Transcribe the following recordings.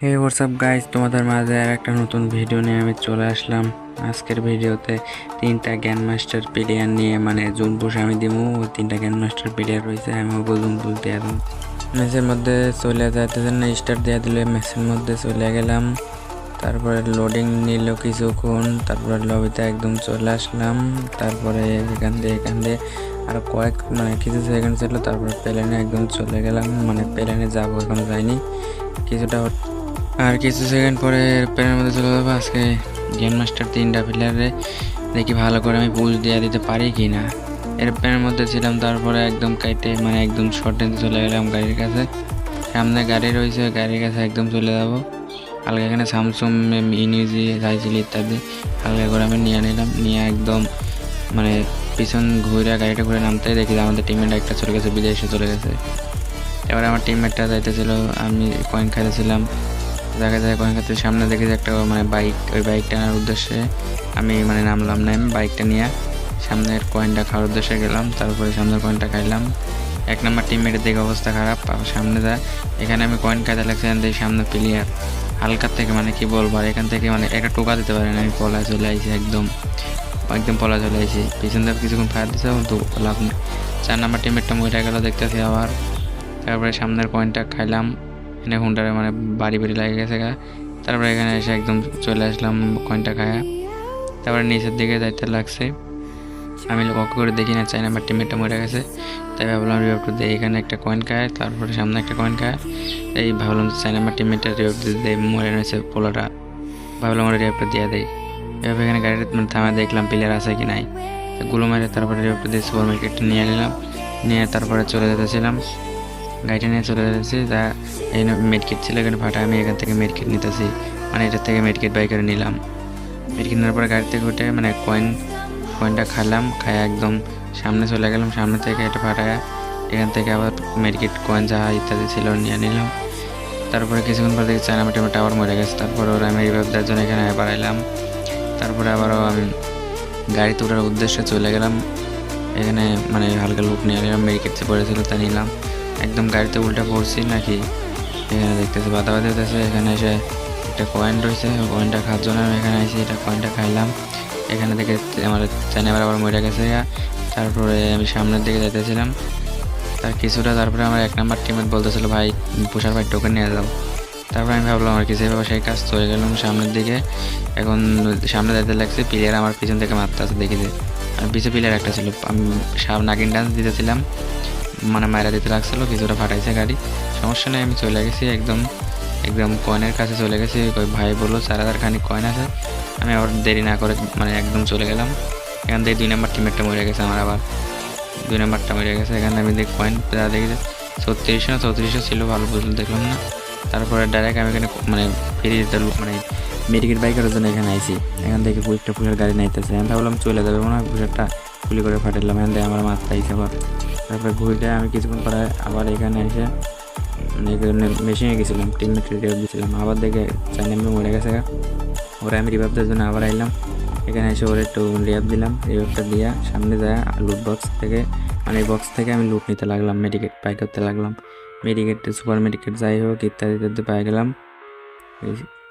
হে WhatsApp guys তোমাদের মাঝে আর একটা নতুন ভিডিও নিয়ে আমি চলে আসলাম। আজকের ভিডিওতে তিনটা জ্ঞান মাস্টার প্লেয়ার নিয়ে মানে জুন পুষে আমি ওই তিনটা জ্ঞান মাস্টার প্লেয়ার রয়েছে, আমি ওগুলো জুন পুষ দিয়ে দেবো ম্যাচের মধ্যে চলে যাইতে না স্টার্ট দিয়ে দিলে ম্যাচের মধ্যে চলে গেলাম। তারপরে লোডিং নিল কিছুক্ষণ, তারপরে লবিতে একদম চলে আসলাম। তারপরে এখান দিয়ে এখান দিয়ে আর কয়েক মানে কিছু সেকেন্ড ছিল, তারপরে প্লেনে একদম চলে গেলাম। মানে প্লেনে যাব, এখনও যাইনি। কিছুটা আর কিছু সেকেন্ড পরে প্লেনের মধ্যে চলে যাব। আজকে গেম মাস্টার তিনটা প্লেয়ারে দেখি ভালো করে আমি পুল দিয়ে দিতে পারি কি না এরপ্লেনের মধ্যে ছিলাম, তারপরে একদম কাইটে মানে একদম শর্ট চলে গেলাম গাড়ির কাছে। সামনে গাড়ি রয়েছে, গাড়ির কাছে একদম চলে যাব। হালকা এখানে স্যামসুং ইনিউজি সাইকেল ইত্যাদি, হালকা করে আমি নিয়ে নিলাম। নিয়ে একদম মানে পিছন ঘুরে গাড়িটা ঘুরে নামতে দেখি আমাদের টিমমেট একটা চলে গেছে, বিদেশে চলে গেছে। এবার আমার টিমমেটটা যাইতেছিল, আমি কয়েন খাইতেছিলাম। দেখা যায় কয়েন ক্ষেত্রে সামনে দেখি যে একটা মানে বাইক, ওই বাইকটা আনার উদ্দেশ্যে আমি মানে নামলাম না আমি বাইকটা নিয়ে। সামনের কয়েনটা খাওয়ার উদ্দেশ্যে গেলাম, তারপরে সামনের কয়েনটা খাইলাম। এক নম্বর টিমমেটের দিকে অবস্থা খারাপ আবার সামনে যা, এখানে আমি কয়েন খাইতে লাগছি থেকে সামনে প্লেয়ার হালকার থেকে মানে কি বলব, আর এখান থেকে মানে একটা টোকা দিতে পারে না, আমি পলায় চলে আইছি একদম একদম পলা চলে আইছি। পিছন দিয়ে কিছুক্ষণ ফায়ার দিতে তো লাভ নেই। চার নাম্বার টিমেরটা মরে গেল, দেখতেছি আবার। তারপরে সামনের কয়েনটা খাইলাম। এনে হুন্ডারে মানে বাড়ি বাড়ি লাগে গেছে গা। তারপরে এখানে এসে একদম চলে আসলাম কয়েনটা খায়া। তারপরে নিচের দিকে যাইতে লাগছে। আমি লক্ষ্য করে দেখি না, চাই নাম্বার টিমেরটা মরে গেছে। তাই ভাবলাম রিভাইভ দিয়ে এখানে একটা কয়েন খায়, তারপরে সামনে একটা কয়েন খায়। এই ভাবলাম চাই নাম্বার টিমেরটা রিভাইভ দিয়ে মরে রয়েছে পোলাটা। ভাবলাম ওরা রিভাইভটা দিয়ে দেয় এভাবে এখানে গাড়িটা মানে থামা দেখলাম প্লেয়ার আছে কি নাই। গুলো মেরে তারপরে রিভাইভটা দিয়ে সুপার মার্কেটটা নিয়ে নিলাম নিয়ে তারপরে চলে যেতেছিলাম। গাড়িটা নিয়ে চলে যাচ্ছি তা এই মেডকিট ছিল, এখানে ফাটা আমি এখান থেকে মেডকিট নিতেছি। মানে এটার থেকে মেডকিট বাই করে নিলাম। মেডকিট নেওয়ার পরে গাড়ি থেকে উঠে মানে কয়েন কয়েনটা খালাম খায় একদম সামনে চলে গেলাম। সামনে থেকে এটা ফাটায় এখান থেকে আবার মেডকিট কয়েন যাহা ইত্যাদি ছিল নিয়ে নিলাম। তারপরে কিছুক্ষণ পর দেখি চায়না মেটে টাওয়ার মরে গেছে। তারপরে ওরা আমি রিভাইভ দেওয়ার জন্য এখানে বাড়াইলাম। তারপরে আবারও আমি গাড়িতে ওঠার উদ্দেশ্যে চলে গেলাম। এখানে মানে হালকা লুক নিয়ে নিলাম মেডিকেট পড়েছিল তা নিলাম। একদম গাড়িতে উল্টা পড়ছি নাকি? এখানে দেখতেছি বাতাবাদি হতেছে এখানে এসে একটা কয়েন রয়েছে কয়েনটা খাওয়ার জন্য আমি এখানে এসে এটা কয়েনটা খাইলাম। এখানে থেকে আমার চাইনাবার আবার মরে গেছে তারপরে আমি সামনের দিকে যাইতেছিলাম। তার কিছুটা তারপরে আমার এক নাম্বার টিমের বলতেছিল, ভাই পুষার ভাই টোকেন নিয়ে যাও। তারপরে আমি ভাবলাম আর কি যেভাবে সেই কাজ চলে গেলাম সামনের দিকে। এখন সামনে যাইতে লাগছে প্লেয়ার আমার পিছন থেকে মারতে আছে দেখি আর পিছে প্লেয়ার একটা ছিল, আমি নাগিন ডান্স দিতেছিলাম। মানে মায়েরা দিতে লাগছিল, কিছুটা ফাটাইছে গাড়ি। সমস্যা নেই, আমি চলে গেছি, একদম একদম কয়েনের কাছে চলে গেছি। ওই ভাই বলল, চার হাজার খানিক কয়েন আছে। আমি আবার দেরি না করে মানে একদম চলে গেলাম। এখান থেকে দুই নাম্বার টিমেরটা মরে গেছে আমার আবার। দুই নাম্বারটা মরে গেছে, এখানে আমি দেখি কয়েন দেখি যে ছত্রিশশো না চৌত্রিশশো ছিল, ভালো বুঝলো, দেখলাম না। তারপরে ডাইরেক্ট আমি এখানে মানে ফিরে যেতে মানে মেডিকেল বাইকের জন্য এখানে আইছি। এখান থেকে পুলিশটা পুলিশের গাড়ি নাইতেছে। আমি ভাবলাম চলে যাবে, মনে হয় পুলিশটা গুলি করে ফাটাইলাম। এখান থেকে আমার মাথা আইসে আবার। তারপরে ঘুরে আমি কিছুক্ষণ পরে আবার এখানে এসে মেশিনে গেছিলাম টিমমেট রিভাইভ দিয়েছিলাম আবার দেখে চার নাম্বার মরে গেছে ওরা আমি রিভাইভ দেওয়ার জন্য আবার আইলাম। এখানে এসে ওরা একটু রিভাইভ দিলাম। রিভাইভটা দিয়া সামনে যায় লুট বক্স থেকে। মানে বক্স থেকে আমি লুট নিতে লাগলাম মেডিকেট পাই করতে লাগলাম। মেডিকেট সুপার মেডিকেট যাই হোক, ইত্যাদি ইত্যাদি পাই গেলাম।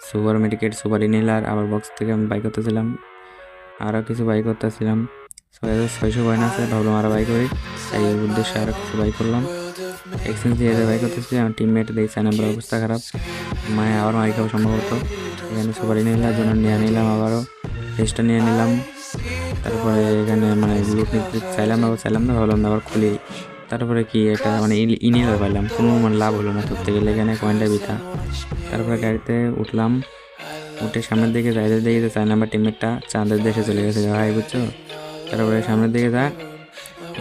সুপার মেডিকেট সুপার ইনহেলার আবার বক্স থেকে আমি বাই করতেছিলাম। আরও কিছু বাই করতেছিলাম। ছয় হাজার ছয়শো কয়েন আছে, ভাবলাম আরও বাই করি। তাই এর উদ্দেশ্যে আরও কিছু বাই করলাম। এক্সচেঞ্জ দিয়ে বাই করতেছি, আমার টিমমেট দেখছি নাম্বার অবস্থা খারাপ। মানে আবার মারি খাওয়া সম্ভবত এখানে সুপার ইনহেলার জন্য নিয়ে নিলাম আবারও। টেস্টটা নিয়ে নিলাম। তারপরে এখানে মানে লুট নিতে চাইলাম না চাইলাম না, ভাবলাম না আবার খুলি। তারপরে কি একটা মানে ইনহেলার পাইলাম। কোনো মানে লাভ হলো না ধরতে গেলে, এখানে কয়েনটা বিতা তারপরে গাড়িতে উঠলাম। উঠে সামনের দিকে যাইতে দেখি চার নাম্বার টিমেরটা চাঁদের দেশে চলে গেছে। ভাই, বুঝছ? তারপরে সামনের দিকে যা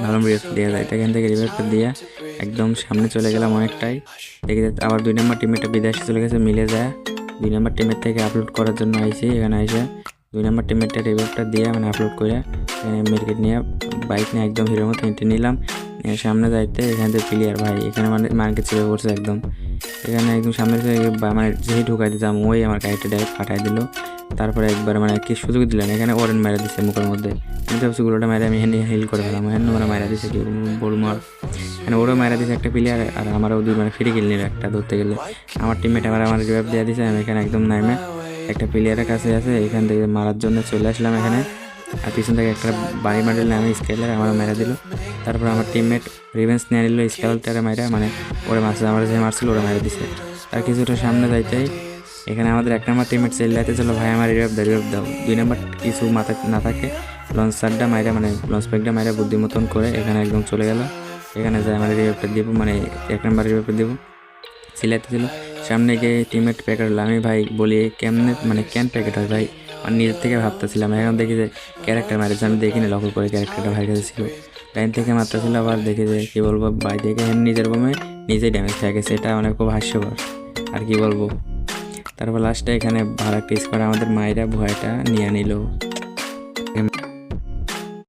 ভালো রিভাইভ দেওয়া যায়। এখান থেকে রিভাইভটা দিয়ে একদম সামনে চলে গেলাম অনেকটাই। দেখি আবার দুই নম্বর টিমেটা বিদেশে চলে গেছে, মিলে যায়। দুই নম্বর টিমের থেকে আপলোড করার জন্য আইসি, এখানে আইসে দুই নম্বর টিমেরটা রিভাইভটা দিয়ে মানে আপলোড করে এখানে মেডিকেট নিয়ে বাইক নিয়ে একদম হিরোর মতো হেঁটে নিলাম। সামনে যাইতে এখান থেকে প্লেয়ার ভাই, এখানে মানে মার্কেট চলে পড়ছে একদম। এখানে একদম সামনে মানে যেই ঢুকাই দিতাম ওই আমার গাড়িটা ডাইরেক্ট পাঠাই দিল। তারপরে একবার মানে কি সুযোগ দিলেন? এখানে ওরেন মেরে দিচ্ছে মুখের মধ্যে। আমি ভাবছি গুলোটা মেরে আমি হেনে হিল করে ফেলাম। হেন মানে মেরে দিচ্ছে কি? বড় মার। মানে ওরও মারা দিছে একটা প্লেয়ার আর আমারও দুই মানে ফিরে গেল একটা ধরতে গেলে। আমার টিমমেট আমার আমার রিভাইভ দিয়ে দিছে, আমি এখানে একদম নামে একটা প্লেয়ারের কাছে আছে এখান থেকে মারার জন্য চলে আসলাম এখানে। আর পিছন থেকে একটা বাড়ি মারল আমি স্কেলার আমার মেরা দিল। তারপর আমার টিমমেট রিভেন্স নিয়ে নিল স্কেলটারে মাইরা মানে ওরে মারছে, আমার যে মারছিল, ওরা মেরে দিছে। তার কিছুটা সামনে যাইতেই এখানে আমাদের এক নম্বর টিমমেট চেল্লাতে চলো ভাই, আমার রিভাইভ দাও রিভাইভ দাও। দুই নম্বর কিছু মাথা না থাকে লঞ্চ সারটা মাইরা মানে লঞ্চ প্যাকটা মাইরা বুদ্ধি মতন করে এখানে একদম চলে গেল। এখানে যাই আমার রিভাইভটা দিব মানে এক নম্বর রিভাইভটা দিব সিলাইতে ছিল সামনে গিয়ে টিমমেট প্যাকেট হলো আমি ভাই বলি, কেমনে মানে কেন প্যাকেট হয় ভাই? মানে নিজের থেকে ভাবতেছিলাম, এখন দেখি যে ক্যারেক্টার মারেছে আমি দেখিনি, লক্ষ্য করে ক্যারেক্টারটা ভাই কাছে ছিল। লাইন থেকে মারতেছিল আবার দেখি যে কী বলব বাই থেকে নিজের বোমে নিজেই ড্যামেজ গেছে, এটা অনেক খুব হাস্যকর। আর কি বলব? তারপর লাস্টে এখানে ভাড়া টেস্ট করে আমাদের মায়েরা, ভয়টা নিয়ে নিল।